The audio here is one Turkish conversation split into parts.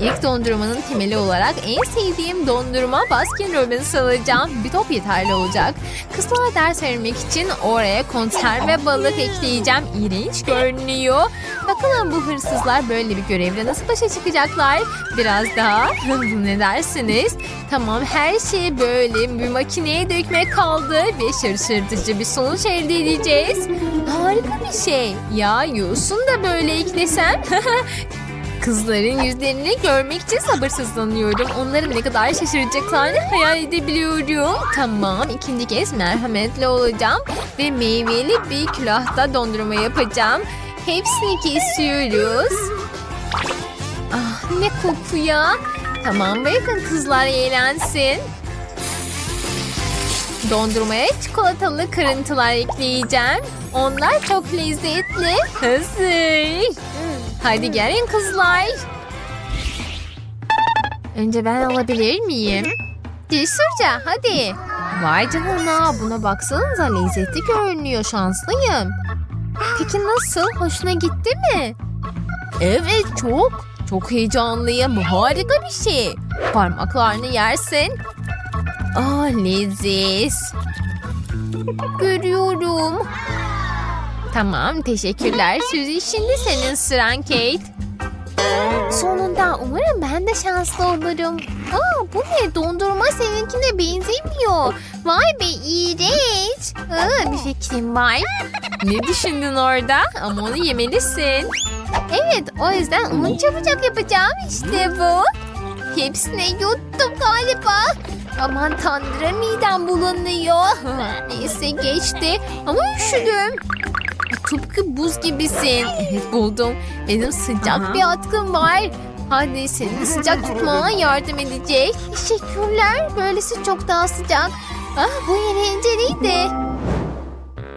İlk dondurmanın temeli olarak en sevdiğim dondurma Baskin Robbins alacağım. Bir top yeterli olacak. Kızlara ders vermek için oraya konserve balık ekleyeceğim. İğrenç görünüyor. Bakalım bu hırsızlar böyle bir görevle nasıl başa çıkacaklar? Biraz daha. ne dersiniz? Tamam her şeyi böyle bir makineye dökmek kaldı ve şaşırtıcı bir sonuç elde edeceğiz. Harika bir şey. Ya yosun da böyle eklesem. Kızların yüzlerini görmek için sabırsızlanıyorum. Onların ne kadar şaşıracaklarını hayal edebiliyorum. Tamam ikinci kez merhametli olacağım ve meyveli bir külahta dondurma yapacağım. Hepsini kesiyoruz. Ah ne koku ya. Tamam bırakın kızlar eğlensin. Dondurmaya çikolatalı kırıntılar ekleyeceğim. Onlar çok lezzetli. Hazır. Hadi gelin kızlar. Önce ben alabilir miyim? Cesurca hadi. Vay canına buna baksanıza lezzetli görünüyor şanslıyım. Peki nasıl? Hoşuna gitti mi? Evet çok. Çok heyecanlıyım. Harika bir şey. Parmaklarını yersin. Ah leziz. Görüyorum. Tamam teşekkürler Suzy. Şimdi senin sıran Kate. Sonunda umarım ben de şanslı olurum. Aa, bu ne dondurma seninkine benzemiyor. Vay be iğrenç. Aa, bir fikrim var. Ne düşündün orada? Ama onu yemelisin. Evet o yüzden onu çabucak yapacağım. İşte bu. Hepsini yuttum galiba. Aman tanrım midem bulanıyor. Neyse geçti ama üşüdüm. Tıpkı buz gibisin. Evet buldum. Benim sıcak bir atkım var. Hadi seni sıcak tutmana yardım edecek. Teşekkürler. Böylesi çok daha sıcak. Ah bu eğlenceliydi.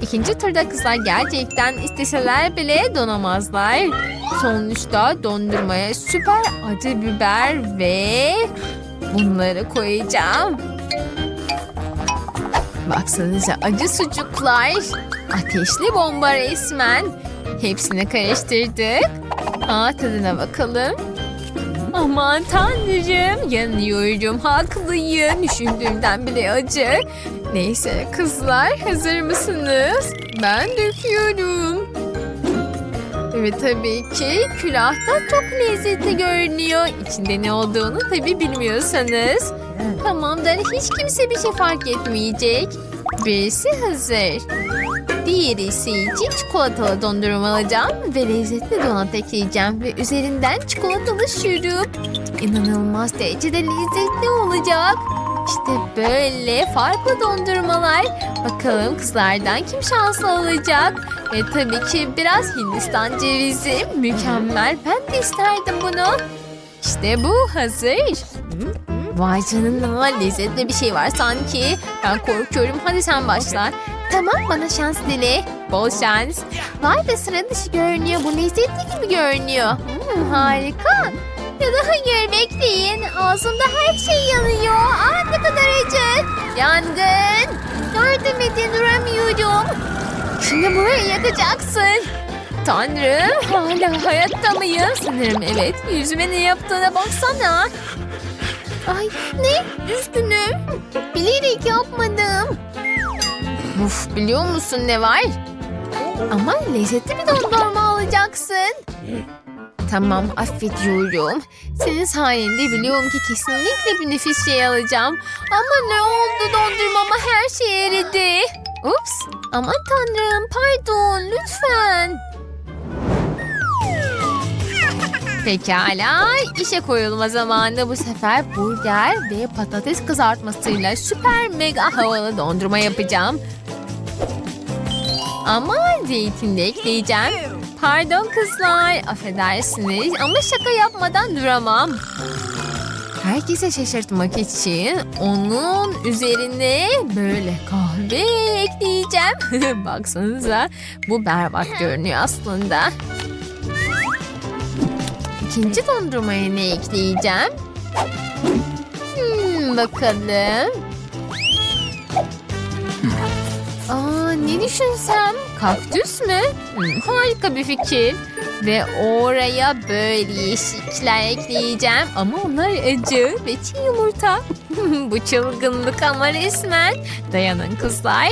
İkinci turda kızlar gerçekten isteseler bile donamazlar. Sonuçta dondurmaya süper acı biber ve bunları koyacağım. Baksanıza acı sucuklar. Ateşli bomba resmen. Hepsini karıştırdık. Aa, tadına bakalım. Aman tanrım yanıyorum haklıyım düşündüğümden bile acı. Neyse kızlar hazır mısınız? Ben döküyorum. Ve tabii ki külahta çok lezzetli görünüyor. İçinde ne olduğunu tabii bilmiyorsanız. Tamamdır hiç kimse bir şey fark etmeyecek. Birisi hazır. Diğeri ise için çikolatalı dondurma alacağım ve lezzetli donat ekleyeceğim ve üzerinden çikolatalı şurup. İnanılmaz derecede lezzetli olacak. İşte böyle farklı dondurmalar. Bakalım kızlardan kim şanslı olacak? Ve tabii ki biraz Hindistan cevizi. Mükemmel. Ben de isterdim bunu. İşte bu hazır. Vay canına lezzetli bir şey var sanki. Ben korkuyorum. Hadi sen başla. Tamam bana şans dile. Bol şans. Vay be sıra dışı görünüyor. Bu lezzetli gibi görünüyor. Hmm, harika. Ya da hayır bekleyin. Ağzımda her şey yanıyor. Aa ne kadar acı. Yangın. Yardım edin duramıyorum. Şimdi burayı yakacaksın. Tanrım hala hayatta mıyım? Sanırım evet. Yüzüme ne yaptığına baksana. Ay ne? Üzgünüm. Bilerek yapmadım. Uf biliyor musun ne var? Ama lezzetli bir dondurma alacaksın. Tamam affediyorum. Senin sayende biliyorum ki kesinlikle bir nefis şey alacağım. Ama ne oldu dondurmama her şey eridi. Ups aman tanrım pardon lütfen. Pekala işe koyulma zamanı bu sefer burger ve patates kızartmasıyla süper mega havalı dondurma yapacağım. Ama zeytin de ekleyeceğim. Pardon kızlar affedersiniz ama şaka yapmadan duramam. Herkese şaşırtmak için onun üzerine böyle kahve ekleyeceğim. Baksanıza bu berbat görünüyor aslında. İkinci dondurmaya ne ekleyeceğim? Hmm, bakalım. Ne düşünsem? Kaktüs mü? Hmm, harika bir fikir. Ve oraya böyle yeşillikler ekleyeceğim. Ama onlar acı ve çiğ yumurta. Bu çılgınlık ama resmen. Dayanın kızlar.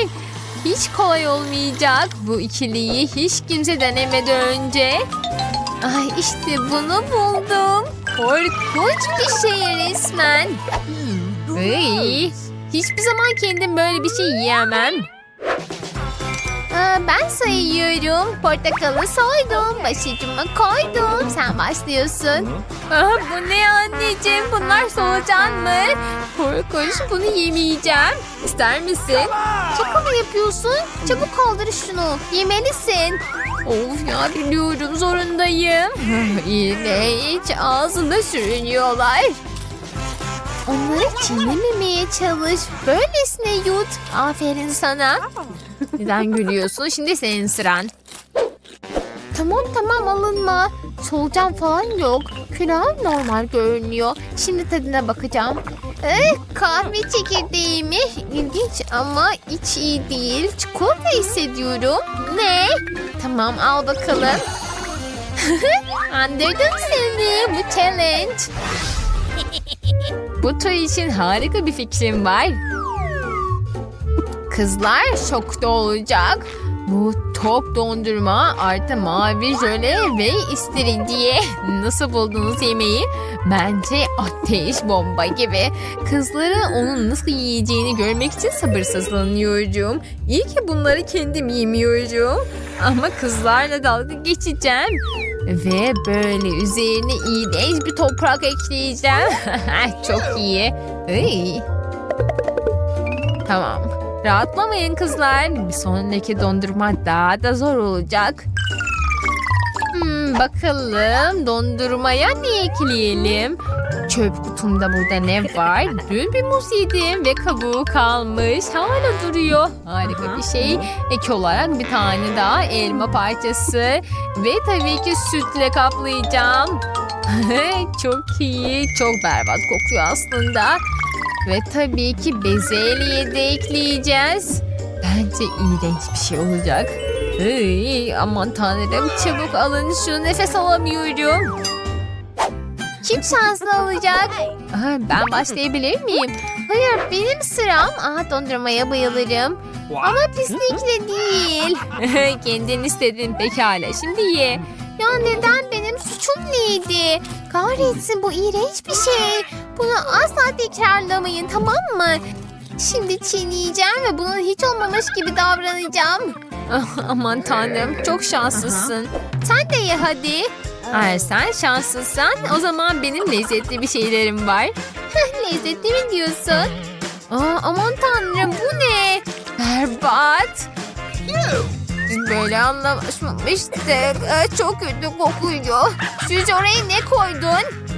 Hiç kolay olmayacak. Bu ikiliyi hiç kimse denemedi önce. Ay işte bunu buldum. Korkunç bir şey resmen. Iy, hiçbir zaman kendim böyle bir şey yiyemem. Ben sayıyorum. Portakalı soydum. Başucuma koydum. Sen başlıyorsun. Aa, bu ne anneciğim? Bunlar solucan mı? Korkunç. Bunu yemeyeceğim. İster misin? Şaka mı yapıyorsun? Çabuk kaldır şunu. Yemelisin. Of ya biliyorum zorundayım. İğrenç. Ağzında sürünüyorlar. Onları çiğnememeye çalış. Böylesine yut. Aferin sana. Neden gülüyorsun? Şimdi senin sıran. Tamam tamam alınma. Solucan falan yok. Külahım normal görünüyor. Şimdi tadına bakacağım. Eh, kahve çekirdeği mi? İlginç ama iç iyi değil. Çikolata hissediyorum. Ne? Tamam al bakalım. Andırdım seni. Bu challenge. Bu tur için harika bir fikrim var. Kızlar şokta olacak. Bu top dondurma artı mavi jöle ve istiridye. Nasıl buldunuz yemeği? Bence ateş bomba gibi. Kızların onun nasıl yiyeceğini görmek için sabırsızlanıyorum. İyi ki bunları kendim yemiyorum. Ama kızlarla dalga geçeceğim. Ve böyle üzerine iğrenç bir toprak ekleyeceğim. Çok iyi. Iy. Tamam. Rahatlamayın kızlar. Bir sonraki dondurma daha da zor olacak. Hmm, bakalım dondurmaya ne ekleyelim? Çöp kutumda burada ne var? Dün bir muz yedim ve kabuğu kalmış. Hala duruyor. Harika bir şey. Ek olarak bir tane daha elma parçası. Ve tabii ki sütle kaplayacağım. çok iyi. Çok berbat kokuyor aslında. Ve tabii ki bezelye de ekleyeceğiz. Bence iğrenç bir şey olacak. Iy, aman tanrım çabuk alın şunu nefes alamıyorum. Kim şanslı olacak? Ben başlayabilir miyim? Hayır benim sıram. Aa, dondurmaya bayılırım. Ama pislikle değil. Kendin istedin pekala şimdi ye. Ya neden benim suçum neydi? Kahretsin bu iğrenç bir şey. Bunu asla tekrarlamayın tamam mı? Şimdi çiğneyeceğim ve bunun hiç olmamış gibi davranacağım. Ah, aman tanrım çok şanslısın. Sen de ye hadi. Eğer sen şanslıysan o zaman benim lezzetli bir şeylerim var. lezzetli mi diyorsun? Aa, aman tanrım bu ne? Berbat. Böyle anlaşmamıştık. Ee, Çok kötü kokuyor. Siz oraya ne koydun?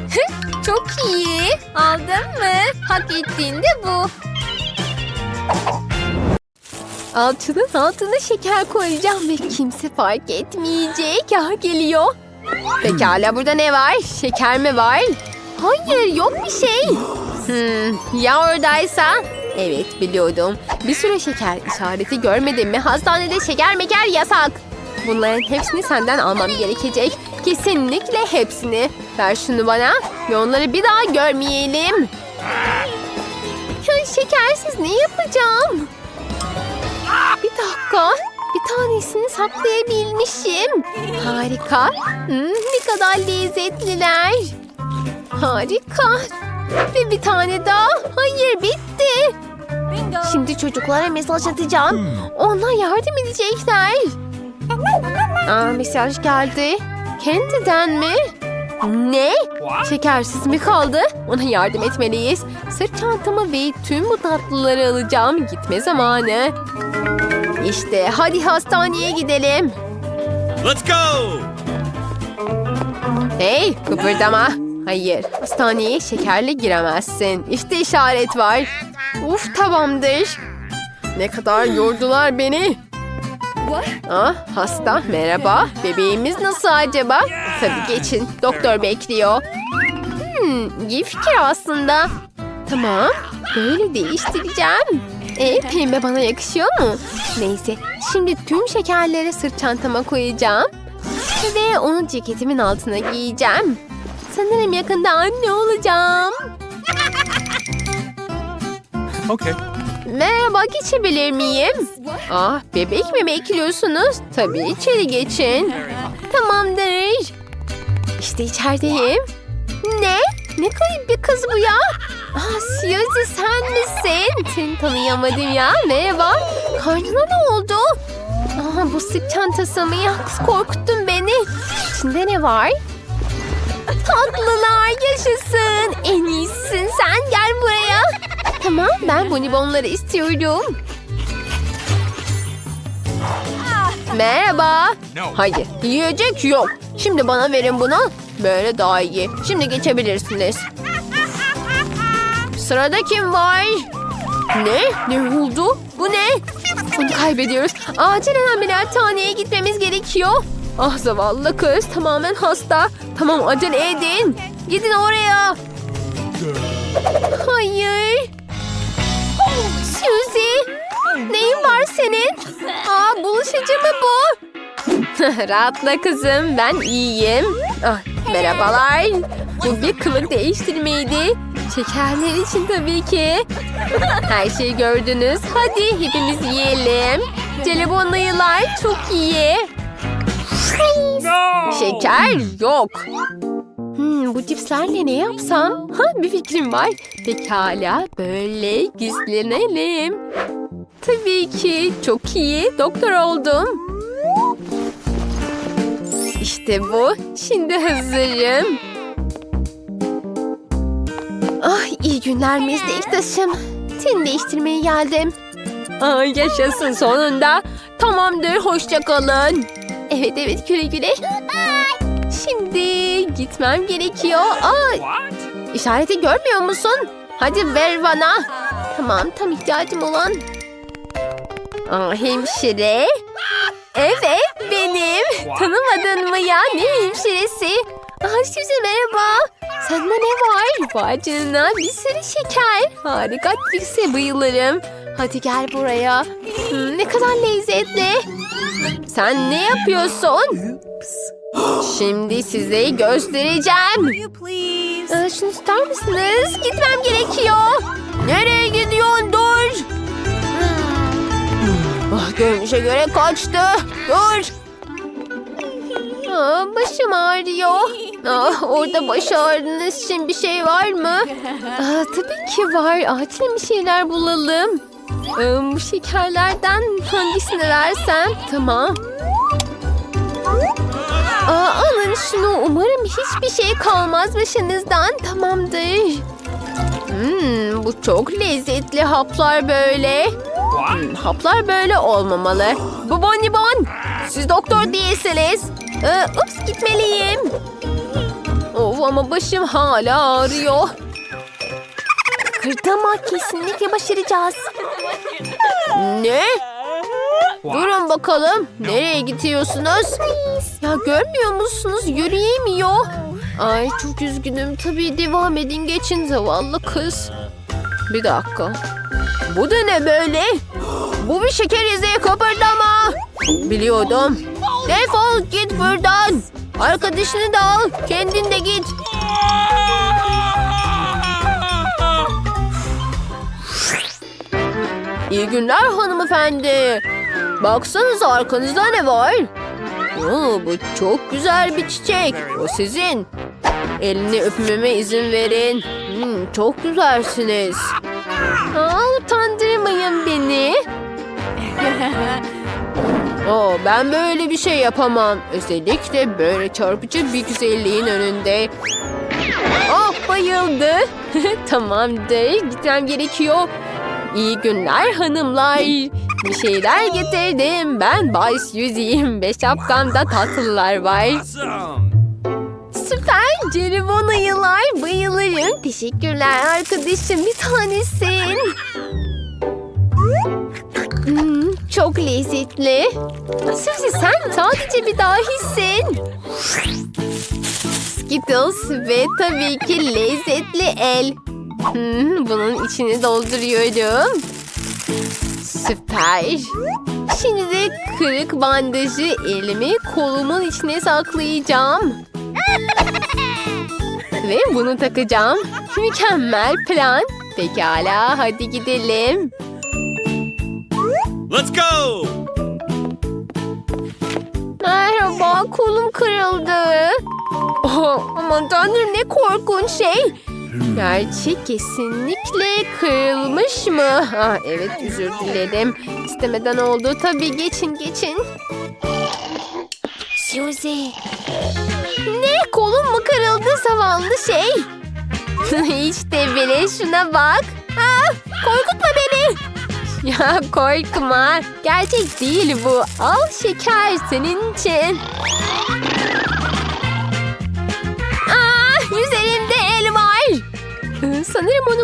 Çok iyi. Aldın mı? Hak ettiğin de bu. Altının altına şeker koyacağım ve kimse fark etmeyecek. Ah geliyor. Pekala burada ne var? Şeker mi var? Hayır yok bir şey. Hmm, ya oradaysa? Evet biliyordum. Bir sürü şeker işareti görmedim mi? Hastanede şeker meker yasak. Bunların hepsini senden almam gerekecek. Kesinlikle hepsini. Ver şunu bana ve onları bir daha görmeyelim. Ya şekersiz ne yapacağım? Bir dakika. Bir tanesini saklayabilmişim. Harika. Hmm, ne kadar lezzetliler. Harika. Ve bir tane daha. Hayır bitti. Şimdi çocuklara mesaj atacağım. Onlar yardım edecekler. Aa, mesaj geldi. Kendi'den mi? Ne? Şekersiz mi kaldı? Ona yardım etmeliyiz. Sırt çantamı ve tüm bu tatlıları alacağım. Gitme zamanı. İşte hadi hastaneye gidelim. Let's go! Hey kıpırdama. Hayır hastaneye şekerle giremezsin. İşte işaret var. Uf tamamdır. Ne kadar yordular beni. Ah hasta merhaba. Bebeğimiz nasıl acaba? Tabii geçin doktor bekliyor. Hmm, iyi fikir aslında. Tamam böyle değiştireceğim. E pembe bana yakışıyor mu? Neyse şimdi tüm şekerleri sırt çantama koyacağım. Ve onu ceketimin altına giyeceğim. Sanırım yakında anne olacağım. Okay. Merhaba geçebilir miyim? Ah bebek mi bekliyorsunuz? Tabii içeri geçin. Tamamdır. İşte içerideyim. Ne? Ne kayıp bir kız bu ya? Ah Suzy sen misin? Seni tanıyamadım ya. Merhaba. Karnına ne oldu? Aa, bu sırt çantası mı ya? Korkuttun beni. İçinde ne var? Tatlılar yaşasın. En iyisin sen gel buraya. Tamam ben bonibonları istiyorum. Merhaba. Hayır yiyecek yok. Şimdi bana verin bunu. Böyle daha iyi. Şimdi geçebilirsiniz. Sırada kim var? Ne? Ne oldu? Bu ne? Onu kaybediyoruz. Acilen ameliyathaneye gitmemiz gerekiyor. Ah zavallı kız tamamen hasta. Tamam acele edin. Gidin oraya. Hayır. Suzy. Neyin var senin? Aa bulaşıcı mı bu? Rahatla kızım ben iyiyim. Ah, merhabalar. Bu bir kılık değiştirmeydi. Şekerler için tabii ki. Her şeyi gördünüz. Hadi hepimiz yiyelim. Jelibonlu yılar çok iyi. No. Şeker yok. Hmm, bu cipslerle ne yapsam? Ha, bir fikrim var. Pekala böyle gizlenelim. Tabii ki çok iyi doktor oldum. İşte bu. Şimdi hazırım. Ah iyi günler meslektaşım. Seni değiştirmeye geldim. Ay yaşasın sonunda. Tamamdır hoşça kalın. Evet evet güle güle. Şimdi gitmem gerekiyor. Aa, işareti görmüyor musun? Hadi ver bana. Tamam tam ihtiyacım olan. Aa, hemşire. Evet benim. Tanımadın mı ya? Ne hemşiresi? Aa, size merhaba. Sende ne var? Vay canına bir sürü şeker. Harika Trixie bayılırım. Hadi gel buraya. Hmm, ne kadar lezzetli. Sen ne yapıyorsun? Şimdi size göstereceğim. Ee, şunu ister misiniz? Gitmem gerekiyor. Nereye gidiyorsun? Dur. Ah, görünüşe göre kaçtı. Dur. Aa, başım ağrıyor. Ah, orada baş ağrınız için bir şey var mı? Aa, tabii ki var. Acilen bir şeyler bulalım. Ee, şekerlerden hangisini versem? Tamam. Aa, alın şunu. Umarım hiçbir şey kalmaz başınızdan. Tamamdır. Hmm, bu çok lezzetli haplar böyle. Hmm, haplar böyle olmamalı. Bu bonibon. Siz doktor değilsiniz. Ee, ups gitmeliyim. Of ama başım hala ağrıyor. Kırdama kesinlikle başaracağız. Ne? Durun bakalım. Nereye gidiyorsunuz? Ya görmüyor musunuz? Yürüyemiyor. Ay çok üzgünüm. Tabii devam edin geçin zavallı kız. Bir dakika. Bu da ne böyle? Bu bir şeker izi kıpırdama. Biliyordum. Defol git buradan. Arkadaşını da al. Kendin de git. İyi günler hanımefendi. Baksanıza arkanızda ne var? Oo, bu çok güzel bir çiçek. O sizin. Elini öpmeme izin verin. Hmm, çok güzelsiniz. Aa, utandırmayın beni. Oo, ben böyle bir şey yapamam. Özellikle böyle çarpıcı bir güzelliğin önünde. Oh bayıldı. Tamamdır gitmem gerekiyor. İyi günler hanımlar. Bir şeyler getirdim. Ben Bay Suzy'yim ve şapkamda tatlılar var. Süper jelibon ayılar. Bayılırım. Teşekkürler arkadaşım. Bir tanesin. Hmm, çok lezzetli. Suzy sen sadece bir dahisin. Skittles ve tabii ki lezzetli el. Hmm, bunun içini dolduruyorum. Süper. Şimdi de kırık bandajı elimi kolumun içine saklayacağım. Ve bunu takacağım. Mükemmel plan. Pekala hadi gidelim. Let's go! Merhaba kolum kırıldı. Oh, aman tanrım ne korkunç şey. Gerçi kesinlikle kırılmış mı? Ah, evet özür dilerim. İstemeden oldu tabii geçin geçin. Suzy. Ne kolum mu kırıldı zavallı şey? işte bile şuna bak. Ah, korkutma beni. Ya korkma. Gerçek değil bu. Al şeker senin için. Sanırım onu